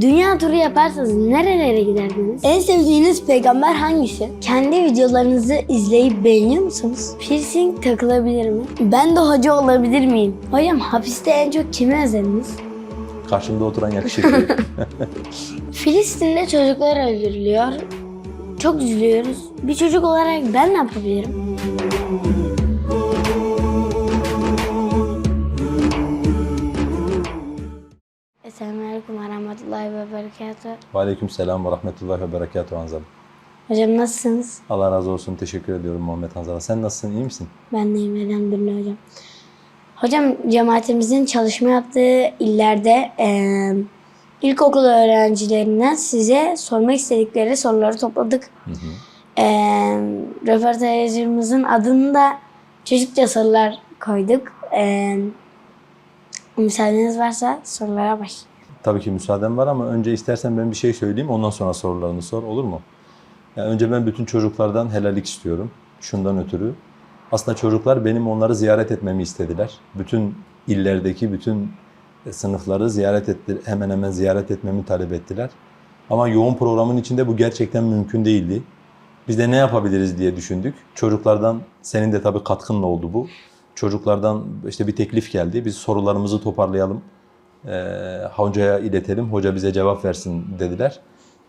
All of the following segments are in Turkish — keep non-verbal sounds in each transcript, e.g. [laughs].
Dünya turu yaparsanız nerelere giderdiniz? En sevdiğiniz peygamber hangisi? Kendi videolarınızı izleyip beğeniyor musunuz? Piercing takılabilir mi? Ben de hoca olabilir miyim? Hocam hapiste en çok kimi özlediniz? Karşımda oturan yakışıklı. [laughs] [laughs] Filistin'de çocuklar öldürülüyor. Çok üzülüyoruz. Bir çocuk olarak ben ne yapabilirim? Selamünaleyküm ve rahmetullahi ve berekatuhu. Aleyküm selam ve rahmetullahi ve berekatuhu Hanzal. Hocam nasılsınız? Allah razı olsun. Teşekkür ediyorum Muhammed Hanzal'a. Sen nasılsın? iyi misin? Ben de iyiyim elhamdülillah hocam. Hocam cemaatimizin çalışma yaptığı illerde eee ilkokul öğrencilerinden size sormak istedikleri soruları topladık. Eee röportajımızın adını da çocukça sorular koyduk. Eee müsaadeniz varsa sorulara baş. Tabii ki müsaaden var ama önce istersen ben bir şey söyleyeyim. Ondan sonra sorularını sor. Olur mu? Yani önce ben bütün çocuklardan helallik istiyorum. Şundan ötürü. Aslında çocuklar benim onları ziyaret etmemi istediler. Bütün illerdeki bütün sınıfları ziyaret etti, hemen hemen ziyaret etmemi talep ettiler. Ama yoğun programın içinde bu gerçekten mümkün değildi. Biz de ne yapabiliriz diye düşündük. Çocuklardan, senin de tabii katkınla oldu bu. Çocuklardan işte bir teklif geldi. Biz sorularımızı toparlayalım, e, hocaya iletelim, hoca bize cevap versin dediler.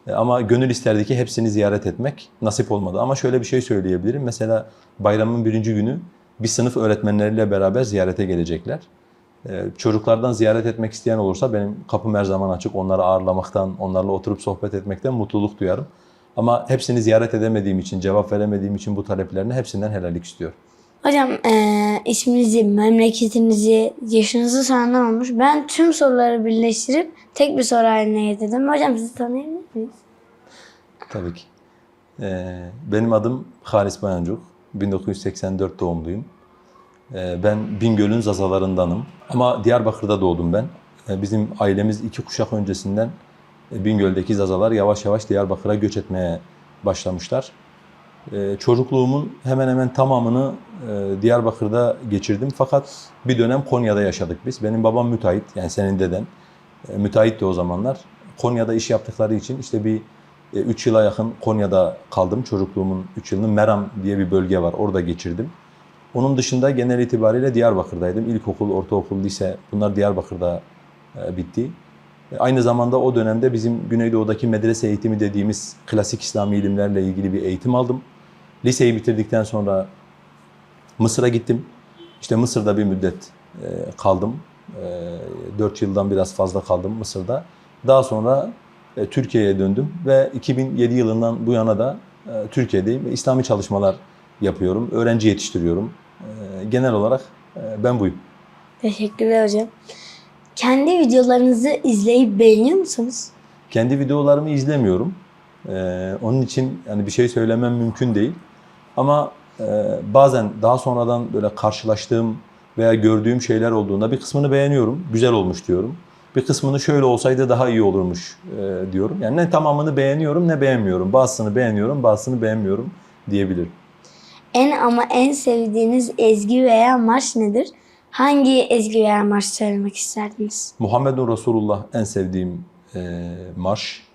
E, Ama gönül isterdi ki hepsini ziyaret etmek nasip olmadı. Ama şöyle bir şey söyleyebilirim. Mesela bayramın birinci günü bir sınıf öğretmenleriyle beraber ziyarete gelecekler. Ee, Çocuklardan ziyaret etmek isteyen olursa benim kapım her zaman açık. Onları ağırlamaktan, onlarla oturup sohbet etmekten mutluluk duyarım. Ama hepsini ziyaret edemediğim için, cevap veremediğim için bu taleplerine hepsinden helallik istiyorum. Hocam eee isminizi, memleketinizi, yaşınızı soranlar olmuş. Ben tüm soruları birleştirip tek bir soru haline getirdim. Hocam sizi tanıyabilir miyiz? Tabii ki. Ee, benim adım Halis Bayancuk. 1984 doğumluyum. Ee, ben Bingöl'ün Zazalarındanım. Ama Diyarbakır'da doğdum ben. Ee, bizim ailemiz iki kuşak öncesinden e, Bingöl'deki Zazalar yavaş yavaş Diyarbakır'a göç etmeye başlamışlar. Ee, çocukluğumun hemen hemen tamamını e, Diyarbakır'da geçirdim. Fakat bir dönem Konya'da yaşadık biz. Benim babam müteahhit, yani senin deden. E, müteahhitti o zamanlar. Konya'da iş yaptıkları için işte bir 3 yıla yakın Konya'da kaldım. Çocukluğumun 3 yılını Meram diye bir bölge var. Orada geçirdim. Onun dışında genel itibariyle Diyarbakır'daydım. İlkokul, ortaokul, lise bunlar Diyarbakır'da e, bitti. E, Aynı zamanda o dönemde bizim Güneydoğu'daki medrese eğitimi dediğimiz klasik İslami ilimlerle ilgili bir eğitim aldım. Liseyi bitirdikten sonra Mısır'a gittim. İşte Mısır'da bir müddet e, kaldım. 4 yıldan biraz fazla kaldım Mısır'da. Daha sonra e, Türkiye'ye döndüm ve 2007 yılından bu yana da e, Türkiye'deyim ve İslami çalışmalar yapıyorum. Öğrenci yetiştiriyorum. E, Genel olarak e, ben buyum. Teşekkürler hocam. Kendi videolarınızı izleyip beğeniyor musunuz? Kendi videolarımı izlemiyorum. Ee, onun için yani bir şey söylemem mümkün değil. Ama e, bazen daha sonradan böyle karşılaştığım veya gördüğüm şeyler olduğunda bir kısmını beğeniyorum. Güzel olmuş diyorum. Bir kısmını şöyle olsaydı daha iyi olurmuş e, diyorum. Yani ne tamamını beğeniyorum ne beğenmiyorum. Bazısını beğeniyorum, bazısını beğenmiyorum diyebilirim. En ama en sevdiğiniz ezgi veya marş nedir? Hangi ezgi veya marş söylemek isterdiniz? Muhammedun Resulullah en sevdiğim e, marş.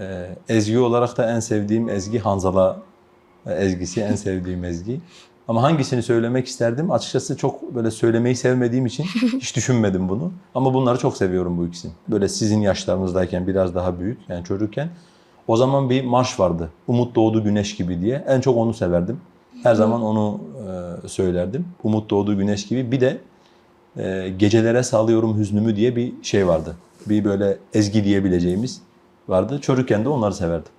E, ezgi olarak da en sevdiğim ezgi Hanzala e, ezgisi, en sevdiğim ezgi. Ama hangisini söylemek isterdim? Açıkçası çok böyle söylemeyi sevmediğim için [laughs] hiç düşünmedim bunu. Ama bunları çok seviyorum bu ikisini. Böyle sizin yaşlarınızdayken biraz daha büyük yani çocukken. O zaman bir marş vardı. Umut doğdu güneş gibi diye. En çok onu severdim. Her zaman onu e, söylerdim. Umut doğdu güneş gibi. Bir de e, gecelere sağlıyorum hüznümü diye bir şey vardı. Bir böyle ezgi diyebileceğimiz vardı. Çocukken de onları severdim.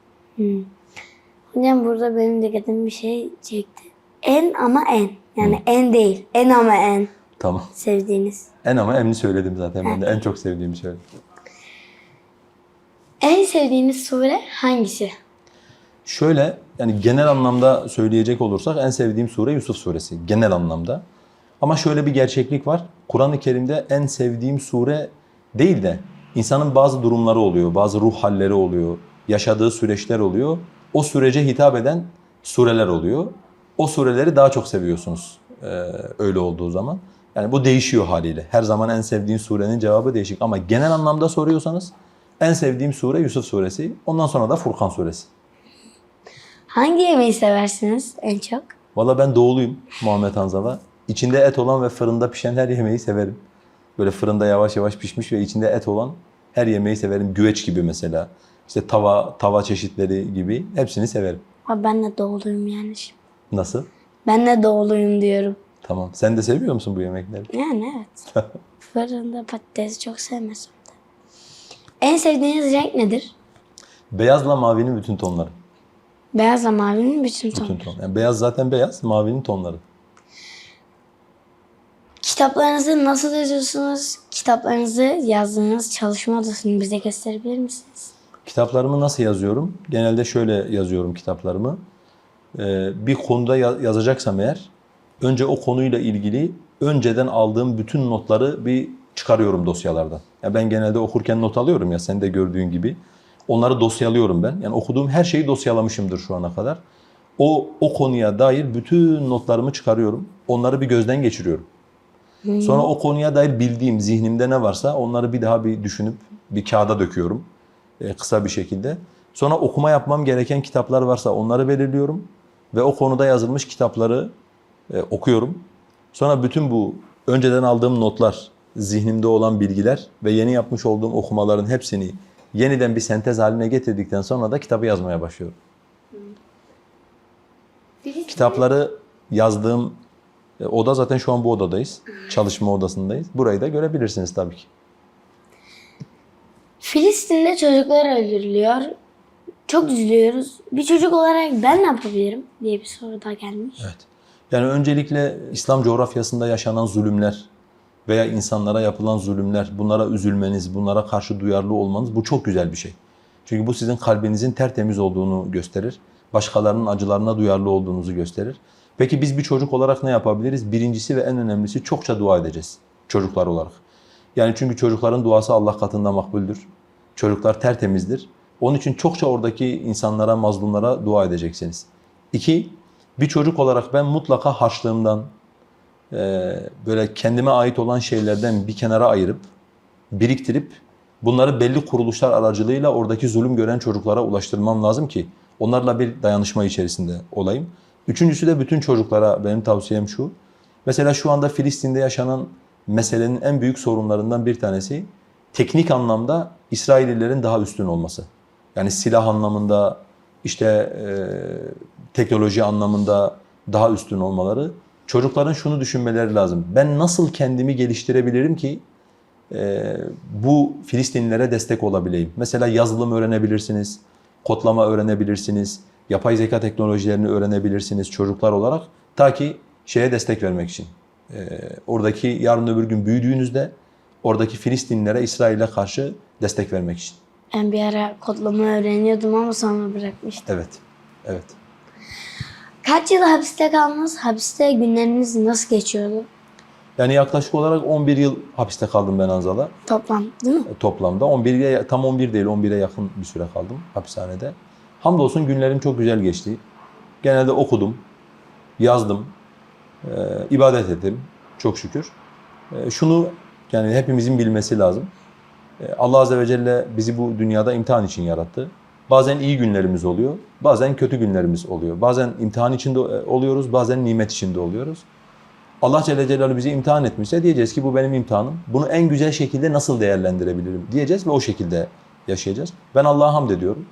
Hocam burada benim dikkatimi bir şey çekti. En ama en. Yani en değil. En ama en Tamam. sevdiğiniz. En ama emni söyledim zaten. Ben de en çok sevdiğimi söyledim. En sevdiğiniz sure hangisi? Şöyle yani genel anlamda söyleyecek olursak en sevdiğim sure Yusuf suresi genel anlamda. Ama şöyle bir gerçeklik var. Kur'an-ı Kerim'de en sevdiğim sure değil de insanın bazı durumları oluyor, bazı ruh halleri oluyor, yaşadığı süreçler oluyor. O sürece hitap eden sureler oluyor. O sureleri daha çok seviyorsunuz e, öyle olduğu zaman. Yani bu değişiyor haliyle. Her zaman en sevdiğin surenin cevabı değişik. Ama genel anlamda soruyorsanız En sevdiğim sure Yusuf suresi. Ondan sonra da Furkan suresi. Hangi yemeği seversiniz en çok? Valla ben doğuluyum Muhammed Hanzala. İçinde et olan ve fırında pişen her yemeği severim. Böyle fırında yavaş yavaş pişmiş ve içinde et olan her yemeği severim. Güveç gibi mesela. İşte tava tava çeşitleri gibi hepsini severim. Ama ben de doğuluyum yani. şimdi. Nasıl? Ben de doğuluyum diyorum. Tamam. Sen de seviyor musun bu yemekleri? Yani evet. [laughs] Fırında patatesi çok sevmesem de. En sevdiğiniz renk nedir? Beyazla mavinin bütün tonları. Beyazla mavinin bütün tonu. Bütün ton. Yani beyaz zaten beyaz, mavinin tonları. Kitaplarınızı nasıl yazıyorsunuz? Kitaplarınızı yazdığınız çalışma odasını bize gösterebilir misiniz? Kitaplarımı nasıl yazıyorum? Genelde şöyle yazıyorum kitaplarımı. Ee, bir konuda ya- yazacaksam eğer, önce o konuyla ilgili önceden aldığım bütün notları bir çıkarıyorum dosyalardan. Ya ben genelde okurken not alıyorum ya sen de gördüğün gibi. Onları dosyalıyorum ben. Yani okuduğum her şeyi dosyalamışımdır şu ana kadar. O o konuya dair bütün notlarımı çıkarıyorum. Onları bir gözden geçiriyorum. Sonra o konuya dair bildiğim zihnimde ne varsa onları bir daha bir düşünüp bir kağıda döküyorum e, kısa bir şekilde. Sonra okuma yapmam gereken kitaplar varsa onları belirliyorum ve o konuda yazılmış kitapları e, okuyorum. Sonra bütün bu önceden aldığım notlar, zihnimde olan bilgiler ve yeni yapmış olduğum okumaların hepsini yeniden bir sentez haline getirdikten sonra da kitabı yazmaya başlıyorum. Kitapları yazdığım oda zaten şu an bu odadayız. Çalışma odasındayız. Burayı da görebilirsiniz tabii ki. Filistin'de çocuklar öldürülüyor. Çok üzülüyoruz. Bir çocuk olarak ben ne yapabilirim diye bir soru da gelmiş. Evet. Yani öncelikle İslam coğrafyasında yaşanan zulümler veya insanlara yapılan zulümler, bunlara üzülmeniz, bunlara karşı duyarlı olmanız bu çok güzel bir şey. Çünkü bu sizin kalbinizin tertemiz olduğunu gösterir. Başkalarının acılarına duyarlı olduğunuzu gösterir. Peki biz bir çocuk olarak ne yapabiliriz? Birincisi ve en önemlisi çokça dua edeceğiz çocuklar olarak. Yani çünkü çocukların duası Allah katında makbuldür. Çocuklar tertemizdir. Onun için çokça oradaki insanlara, mazlumlara dua edeceksiniz. İki, bir çocuk olarak ben mutlaka harçlığımdan, eee, böyle kendime ait olan şeylerden bir kenara ayırıp, biriktirip bunları belli kuruluşlar aracılığıyla oradaki zulüm gören çocuklara ulaştırmam lazım ki onlarla bir dayanışma içerisinde olayım. Üçüncüsü de bütün çocuklara benim tavsiyem şu. Mesela şu anda Filistin'de yaşanan meselenin en büyük sorunlarından bir tanesi teknik anlamda İsraillilerin daha üstün olması. Yani silah anlamında, işte e, teknoloji anlamında daha üstün olmaları. Çocukların şunu düşünmeleri lazım. Ben nasıl kendimi geliştirebilirim ki e, bu Filistinlilere destek olabileyim? Mesela yazılım öğrenebilirsiniz, kodlama öğrenebilirsiniz, yapay zeka teknolojilerini öğrenebilirsiniz çocuklar olarak. Ta ki şeye destek vermek için. E, oradaki yarın öbür gün büyüdüğünüzde oradaki Filistinlilere İsrail'e karşı destek vermek için. Ben bir ara kodlama öğreniyordum ama sonra bırakmıştım. Evet, evet. Kaç yıl hapiste kaldınız? Hapiste günleriniz nasıl geçiyordu? Yani yaklaşık olarak 11 yıl hapiste kaldım ben Anzal'a Toplam değil mi? toplamda. 11'e tam 11 değil 11'e yakın bir süre kaldım hapishanede. Hamdolsun günlerim çok güzel geçti. Genelde okudum, yazdım, e, ibadet ettim çok şükür. E, şunu yani hepimizin bilmesi lazım. E, Allah Azze ve Celle bizi bu dünyada imtihan için yarattı. Bazen iyi günlerimiz oluyor, bazen kötü günlerimiz oluyor. Bazen imtihan içinde e, oluyoruz, bazen nimet içinde oluyoruz. Allah Celle Celaluhu bizi imtihan etmişse diyeceğiz ki bu benim imtihanım. Bunu en güzel şekilde nasıl değerlendirebilirim diyeceğiz ve o şekilde yaşayacağız. Ben Allah'a hamd ediyorum.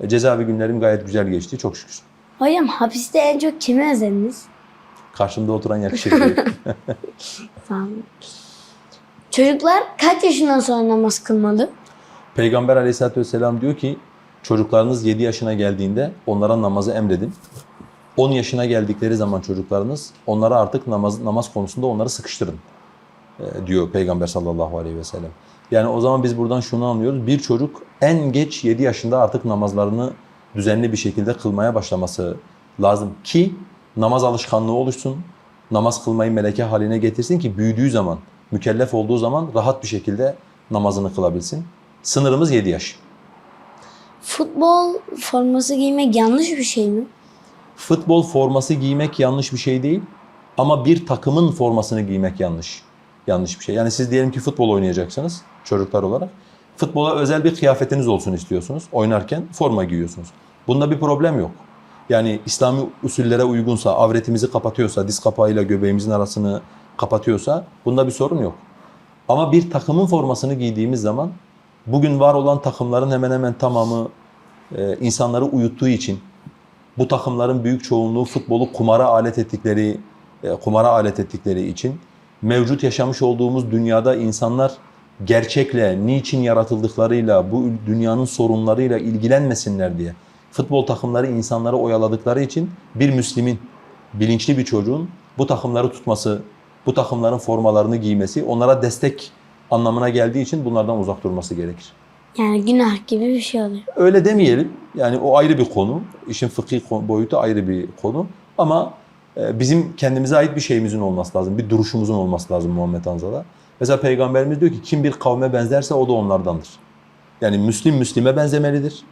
E, Cezaevi günlerim gayet güzel geçti çok şükür. Hocam hapiste en çok kimi özlediniz? Karşımda oturan [laughs] yakışıklı. Sağ olun. Çocuklar kaç yaşından sonra namaz kılmalı? Peygamber aleyhissalatü vesselam diyor ki çocuklarınız 7 yaşına geldiğinde onlara namazı emredin. 10 yaşına geldikleri zaman çocuklarınız onlara artık namaz, namaz konusunda onları sıkıştırın e, diyor Peygamber sallallahu aleyhi ve sellem. Yani o zaman biz buradan şunu anlıyoruz. Bir çocuk en geç 7 yaşında artık namazlarını düzenli bir şekilde kılmaya başlaması lazım ki namaz alışkanlığı oluşsun. Namaz kılmayı meleke haline getirsin ki büyüdüğü zaman, mükellef olduğu zaman rahat bir şekilde namazını kılabilsin. Sınırımız 7 yaş. Futbol forması giymek yanlış bir şey mi? Futbol forması giymek yanlış bir şey değil ama bir takımın formasını giymek yanlış. Yanlış bir şey. Yani siz diyelim ki futbol oynayacaksınız çocuklar olarak. Futbola özel bir kıyafetiniz olsun istiyorsunuz. Oynarken forma giyiyorsunuz. Bunda bir problem yok. Yani İslami usullere uygunsa, avretimizi kapatıyorsa, diz kapağıyla göbeğimizin arasını kapatıyorsa bunda bir sorun yok. Ama bir takımın formasını giydiğimiz zaman bugün var olan takımların hemen hemen tamamı e, insanları uyuttuğu için bu takımların büyük çoğunluğu futbolu kumara alet ettikleri e, kumara alet ettikleri için mevcut yaşamış olduğumuz dünyada insanlar gerçekle, niçin yaratıldıklarıyla, bu dünyanın sorunlarıyla ilgilenmesinler diye futbol takımları insanları oyaladıkları için bir Müslümin, bilinçli bir çocuğun bu takımları tutması, bu takımların formalarını giymesi onlara destek anlamına geldiği için bunlardan uzak durması gerekir. Yani günah gibi bir şey oluyor. Öyle demeyelim. Yani o ayrı bir konu. İşin fıkhi boyutu ayrı bir konu. Ama e, bizim kendimize ait bir şeyimizin olması lazım. Bir duruşumuzun olması lazım Muhammed Anzal'a. Mesela Peygamberimiz diyor ki kim bir kavme benzerse o da onlardandır. Yani Müslim Müslime benzemelidir.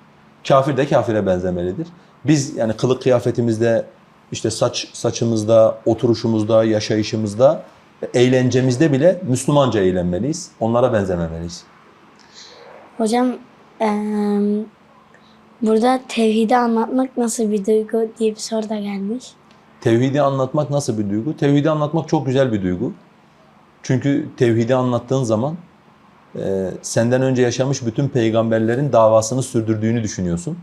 Kafir de kafire benzemelidir. Biz yani kılık kıyafetimizde, işte saç saçımızda, oturuşumuzda, yaşayışımızda, eğlencemizde bile Müslümanca eğlenmeliyiz. Onlara benzememeliyiz. Hocam eee, burada tevhidi anlatmak nasıl bir duygu diye bir soru da gelmiş. Tevhidi anlatmak nasıl bir duygu? Tevhidi anlatmak çok güzel bir duygu. Çünkü tevhidi anlattığın zaman e, senden önce yaşamış bütün peygamberlerin davasını sürdürdüğünü düşünüyorsun.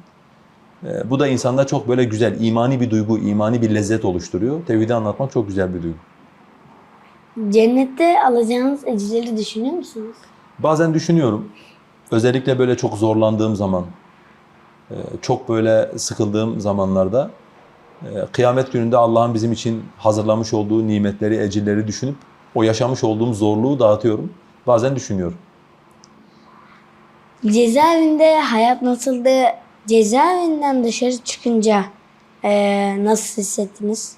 E, bu da insanda çok böyle güzel, imani bir duygu, imani bir lezzet oluşturuyor. Tevhidi anlatmak çok güzel bir duygu. Cennette alacağınız ecirleri düşünüyor musunuz? Bazen düşünüyorum, özellikle böyle çok zorlandığım zaman, e, çok böyle sıkıldığım zamanlarda e, kıyamet gününde Allah'ın bizim için hazırlamış olduğu nimetleri, ecirleri düşünüp o yaşamış olduğum zorluğu dağıtıyorum. Bazen düşünüyorum. Cezaevinde hayat nasıldı? Cezaevinden dışarı çıkınca eee, nasıl hissettiniz?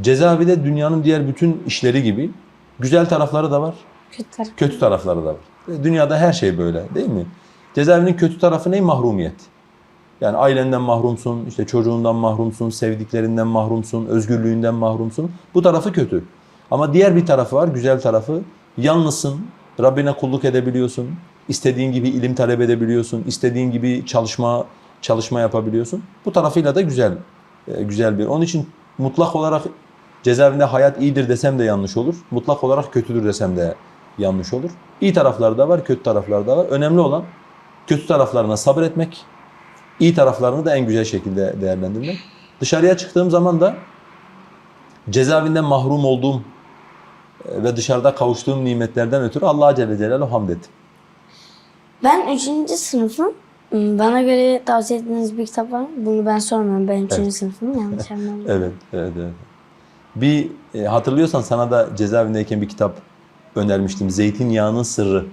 Cezaevi de dünyanın diğer bütün işleri gibi güzel tarafları da var, Kötü taraf. kötü tarafları da var. Dünyada her şey böyle değil mi? Cezaevinin kötü tarafı ne? Mahrumiyet. Yani ailenden mahrumsun, işte çocuğundan mahrumsun, sevdiklerinden mahrumsun, özgürlüğünden mahrumsun. Bu tarafı kötü. Ama diğer bir tarafı var, güzel tarafı. Yalnızsın, Rabbine kulluk edebiliyorsun. istediğin gibi ilim talep edebiliyorsun. istediğin gibi çalışma çalışma yapabiliyorsun. Bu tarafıyla da güzel e, güzel bir. Onun için mutlak olarak cezaevinde hayat iyidir desem de yanlış olur. Mutlak olarak kötüdür desem de yanlış olur. İyi tarafları da var, kötü tarafları da var. Önemli olan kötü taraflarına sabretmek, iyi taraflarını da en güzel şekilde değerlendirmek. Dışarıya çıktığım zaman da cezaevinden mahrum olduğum ve dışarıda kavuştuğum nimetlerden ötürü Allah'a Celle Celaluhu hamd ettim. Ben 3. sınıfım. Hmm, Bana göre tavsiye ettiğiniz bir kitap var mı? Bunu ben sormuyorum. Ben 3. Evet. sınıfım. Yanlış anlamayın. [laughs] Evet, evet, evet. Bir e, hatırlıyorsan sana da cezaevindeyken bir kitap önermiştim. Zeytinyağının Sırrı.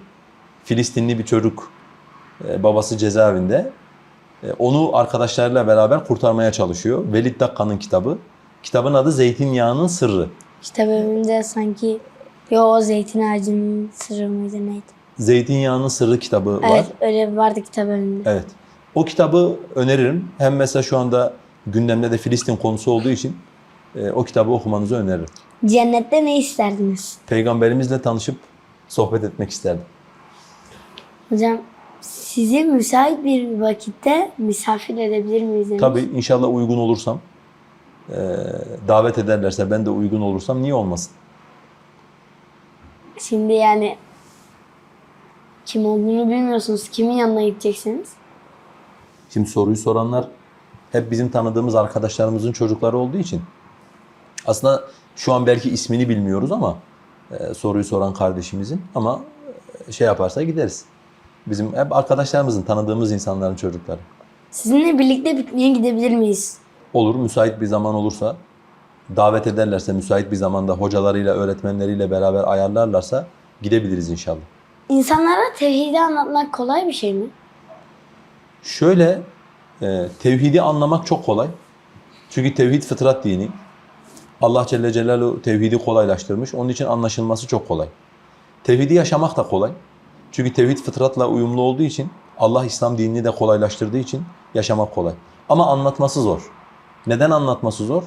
Filistinli bir çocuk, e, babası cezaevinde. E, onu arkadaşlarıyla beraber kurtarmaya çalışıyor. Velid Dakka'nın kitabı. Kitabın adı Zeytinyağının Sırrı. Kitap evimde sanki yo o zeytin ağacının sırrı mıydı neydi? Zeytinyağının Sırrı kitabı var. Evet öyle vardı kitap evimde. Evet. O kitabı öneririm. Hem mesela şu anda gündemde de Filistin konusu olduğu için e, o kitabı okumanızı öneririm. Cennette ne isterdiniz? Peygamberimizle tanışıp sohbet etmek isterdim. Hocam sizi müsait bir vakitte misafir edebilir miyiz? demiş. Tabii inşallah uygun olursam, e, davet ederlerse ben de uygun olursam niye olmasın? Şimdi yani kim olduğunu bilmiyorsunuz. Kimin yanına gideceksiniz? Şimdi soruyu soranlar hep bizim tanıdığımız arkadaşlarımızın çocukları olduğu için aslında şu an belki ismini bilmiyoruz ama e, soruyu soran kardeşimizin ama e, şey yaparsa gideriz. Bizim hep arkadaşlarımızın, tanıdığımız insanların çocukları. Sizinle birlikte pikniğe gidebilir miyiz? Olur, müsait bir zaman olursa, davet ederlerse, müsait bir zamanda hocalarıyla, öğretmenleriyle beraber ayarlarlarsa gidebiliriz inşallah. İnsanlara tevhidi anlatmak kolay bir şey mi? Şöyle, e, tevhidi anlamak çok kolay. Çünkü tevhid fıtrat dini. Allah Celle Celaluhu tevhidi kolaylaştırmış. Onun için anlaşılması çok kolay. Tevhidi yaşamak da kolay. Çünkü tevhid fıtratla uyumlu olduğu için, Allah İslam dinini de kolaylaştırdığı için yaşamak kolay. Ama anlatması zor. Neden anlatması zor?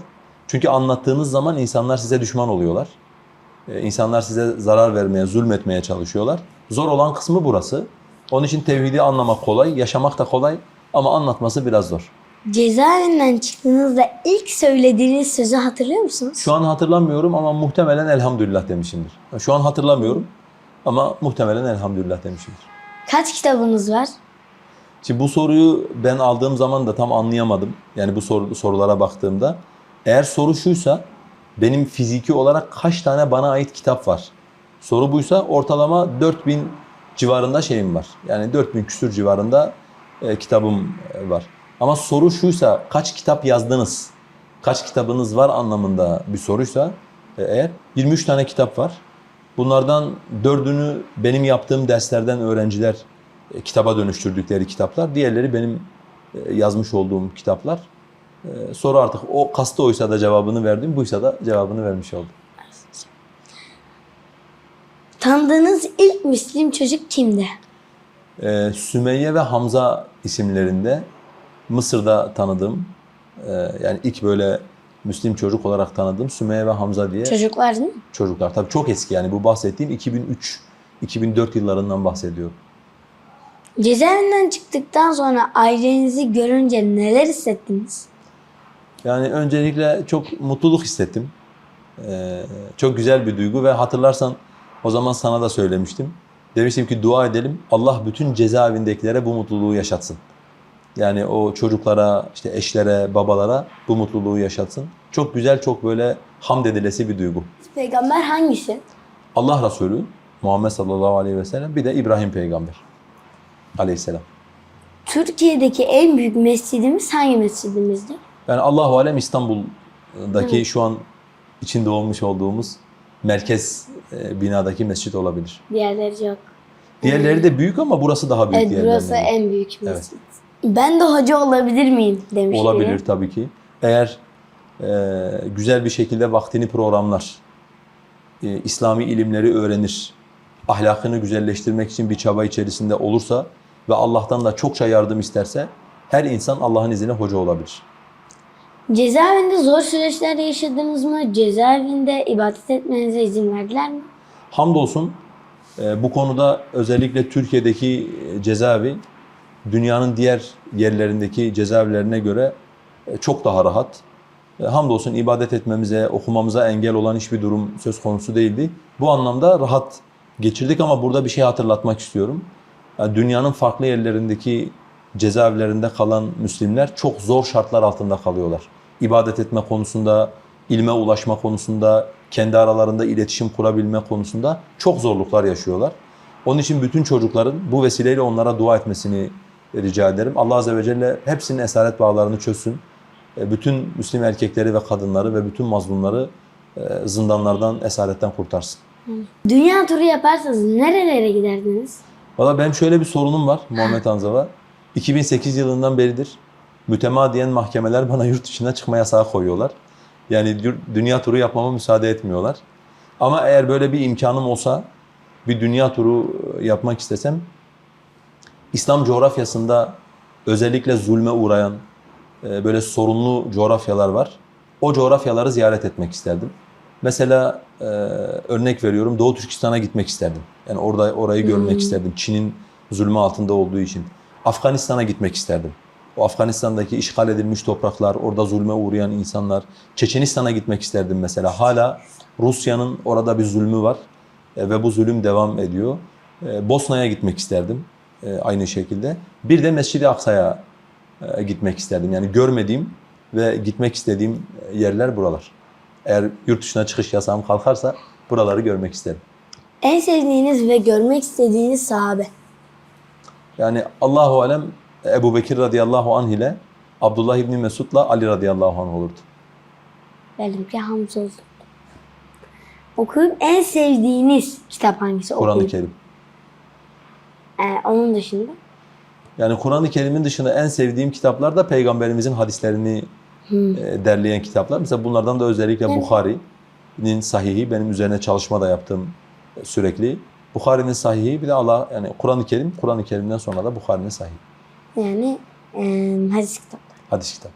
Çünkü anlattığınız zaman insanlar size düşman oluyorlar. Ee, İnsanlar size zarar vermeye, zulmetmeye çalışıyorlar. Zor olan kısmı burası. Onun için tevhidi anlamak kolay, yaşamak da kolay ama anlatması biraz zor. Cezaevinden çıktığınızda ilk söylediğiniz sözü hatırlıyor musunuz? Şu an hatırlamıyorum ama muhtemelen elhamdülillah demişimdir. Şu an hatırlamıyorum ama muhtemelen elhamdülillah demişimdir. Kaç kitabınız var? Şimdi bu soruyu ben aldığım zaman da tam anlayamadım. Yani bu soru, sorulara baktığımda. Eğer soru şuysa benim fiziki olarak kaç tane bana ait kitap var? Soru buysa ortalama 4000 civarında şeyim var. Yani 4000 küsür civarında e, kitabım e, var. Ama soru şuysa kaç kitap yazdınız? Kaç kitabınız var anlamında bir soruysa e, eğer 23 tane kitap var. Bunlardan dördünü benim yaptığım derslerden öğrenciler kitaba dönüştürdükleri kitaplar. Diğerleri benim e, yazmış olduğum kitaplar. E, soru artık o kastı oysa da cevabını verdim, buysa da cevabını vermiş oldum. Tanıdığınız ilk Müslim çocuk kimdi? E, Sümeyye ve Hamza isimlerinde Mısır'da tanıdığım, e, yani ilk böyle Müslim çocuk olarak tanıdığım Sümeyye ve Hamza diye Çocuklar değil mi? çocuklar. Tabii çok eski yani bu bahsettiğim 2003, 2004 yıllarından bahsediyorum. Cezaevinden çıktıktan sonra ailenizi görünce neler hissettiniz? Yani öncelikle çok mutluluk hissettim. Ee, çok güzel bir duygu ve hatırlarsan o zaman sana da söylemiştim. Demiştim ki dua edelim Allah bütün cezaevindekilere bu mutluluğu yaşatsın. Yani o çocuklara, işte eşlere, babalara bu mutluluğu yaşatsın. Çok güzel, çok böyle hamd edilesi bir duygu. Peygamber hangisi? Allah Resulü Muhammed sallallahu aleyhi ve sellem bir de İbrahim peygamber aleyhisselam. Türkiye'deki en büyük mescidimiz hangi mescidimizdi? Yani Allahu alem İstanbul'daki şu an içinde olmuş olduğumuz merkez e, binadaki mescit olabilir. Diğerleri yok. Diğerleri de büyük ama burası daha büyük Evet burası en büyük mescid. Ben de hoca olabilir miyim demiş. biri. Olabilir tabii ki. Eğer e, güzel bir şekilde vaktini programlar, e, İslami ilimleri öğrenir, ahlakını güzelleştirmek için bir çaba içerisinde olursa ve Allah'tan da çokça yardım isterse her insan Allah'ın izniyle hoca olabilir. Cezaevinde zor süreçler yaşadınız mı? Cezaevinde ibadet etmenize izin verdiler mi? Hamdolsun e, bu konuda özellikle Türkiye'deki e, cezaevi dünyanın diğer yerlerindeki cezaevlerine göre e, çok daha rahat. Hamdolsun ibadet etmemize, okumamıza engel olan hiçbir durum söz konusu değildi. Bu anlamda rahat geçirdik ama burada bir şey hatırlatmak istiyorum. Yani dünyanın farklı yerlerindeki cezaevlerinde kalan Müslimler çok zor şartlar altında kalıyorlar. İbadet etme konusunda, ilme ulaşma konusunda, kendi aralarında iletişim kurabilme konusunda çok zorluklar yaşıyorlar. Onun için bütün çocukların bu vesileyle onlara dua etmesini rica ederim. Allah Azze ve Celle hepsinin esaret bağlarını çözsün. E, Bütün Müslüm erkekleri ve kadınları ve bütün mazlumları e, zindanlardan, esaretten kurtarsın. Dünya turu yaparsanız nerelere giderdiniz? Valla benim şöyle bir sorunum var Muhammed Anzava. 2008 yılından beridir mütemadiyen mahkemeler bana yurt dışına çıkma yasağı koyuyorlar. Yani dü- dünya turu yapmama müsaade etmiyorlar. Ama eğer böyle bir imkanım olsa bir dünya turu yapmak istesem İslam coğrafyasında özellikle zulme uğrayan e, böyle sorunlu coğrafyalar var. O coğrafyaları ziyaret etmek isterdim. Mesela e, örnek veriyorum Doğu Türkistan'a gitmek isterdim. Yani orada orayı görmek isterdim. Çin'in zulmü altında olduğu için. Afganistan'a gitmek isterdim. O Afganistan'daki işgal edilmiş topraklar, orada zulme uğrayan insanlar. Çeçenistan'a gitmek isterdim mesela. Hala Rusya'nın orada bir zulmü var e, ve bu zulüm devam ediyor. E, Bosna'ya gitmek isterdim e, aynı şekilde. Bir de Mescid-i Aksa'ya e, gitmek isterdim. Yani görmediğim ve gitmek istediğim yerler buralar. Eğer yurt dışına çıkış yasağım kalkarsa buraları görmek isterim. En sevdiğiniz ve görmek istediğiniz sahabe. Yani Allahu alem Ebu Bekir radıyallahu anh ile Abdullah İbni Mesud'la Ali radıyallahu anh olurdu. Benimki Hamza oldu. Okuyup en sevdiğiniz kitap hangisi? Kur'an-ı Okuyup. Kerim. Ee, onun dışında. Yani Kur'an-ı Kerim'in dışında en sevdiğim kitaplar da Peygamberimizin hadislerini e, derleyen kitaplar. Mesela bunlardan da özellikle Bukhari'nin sahihi, benim üzerine çalışma da yaptığım sürekli. Bukhari'nin sahihi bir de Allah yani Kur'an-ı Kerim, Kur'an-ı Kerim'den sonra da Bukhari'nin sahihi. Yani e, hadis kitapları. Hadis kitabı.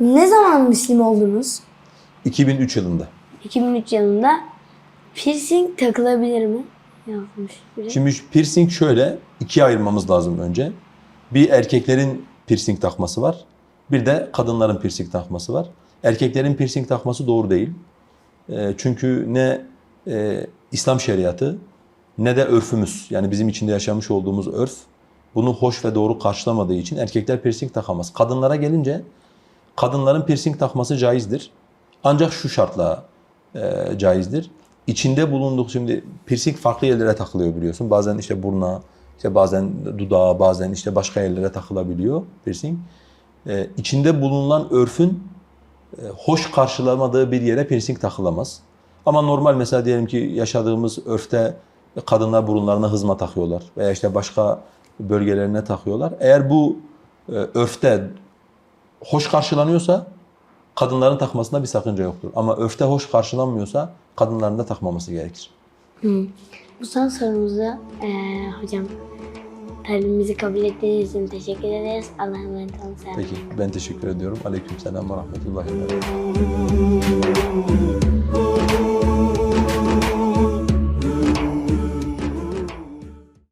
Ne zaman Müslüm oldunuz? 2003 yılında. 2003 yılında piercing takılabilir mi? Yazmış biri. Şimdi piercing şöyle, ikiye ayırmamız lazım önce. Bir erkeklerin piercing takması var. Bir de kadınların piercing takması var. Erkeklerin piercing takması doğru değil. E, çünkü ne e, İslam şeriatı ne de örfümüz yani bizim içinde yaşamış olduğumuz örf bunu hoş ve doğru karşılamadığı için erkekler piercing takamaz. Kadınlara gelince kadınların piercing takması caizdir. Ancak şu şartla e, caizdir. İçinde bulunduk şimdi piercing farklı yerlere takılıyor biliyorsun. Bazen işte buruna, işte bazen dudağa, bazen işte başka yerlere takılabiliyor piercing. E, içinde bulunan örfün e, hoş karşılamadığı bir yere piercing takılamaz. Ama normal mesela diyelim ki yaşadığımız örfte kadınlar burunlarına hızma takıyorlar veya işte başka bölgelerine takıyorlar. Eğer bu e, örfte hoş karşılanıyorsa kadınların takmasında bir sakınca yoktur. Ama örfte hoş karşılanmıyorsa kadınların da takmaması gerekir. Bu son sorumuzu eee, hocam talebimizi kabul ettiğiniz için teşekkür ederiz. Allah'a emanet olun. Peki ben teşekkür ediyorum. Aleyküm selam ve rahmetullahi ve